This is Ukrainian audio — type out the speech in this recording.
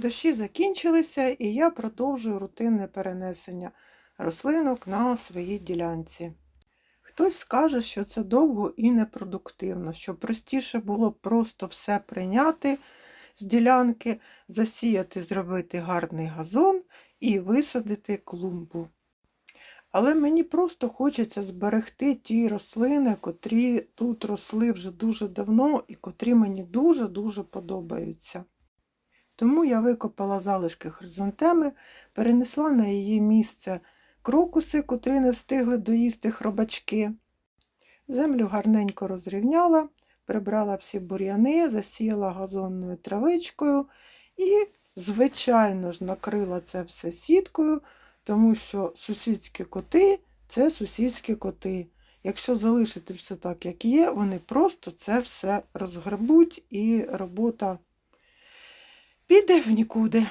Дощі закінчилися, і я продовжую рутинне перенесення рослинок на своїй ділянці. Хтось скаже, що це довго і непродуктивно, що простіше було просто все прийняти з ділянки, засіяти, зробити гарний газон і висадити клумбу. Але мені просто хочеться зберегти ті рослини, котрі тут росли вже дуже давно і котрі мені дуже-дуже подобаються. Тому я викопала залишки хризантеми, перенесла на її місце крокуси, котрі не встигли доїсти хробачки. Землю гарненько розрівняла, прибрала всі бур'яни, засіяла газонною травичкою і, звичайно ж, накрила це все сіткою, тому що сусідські коти це сусідські коти. Якщо залишити все так, як є, вони просто це все розгребуть і робота піде в нікуди.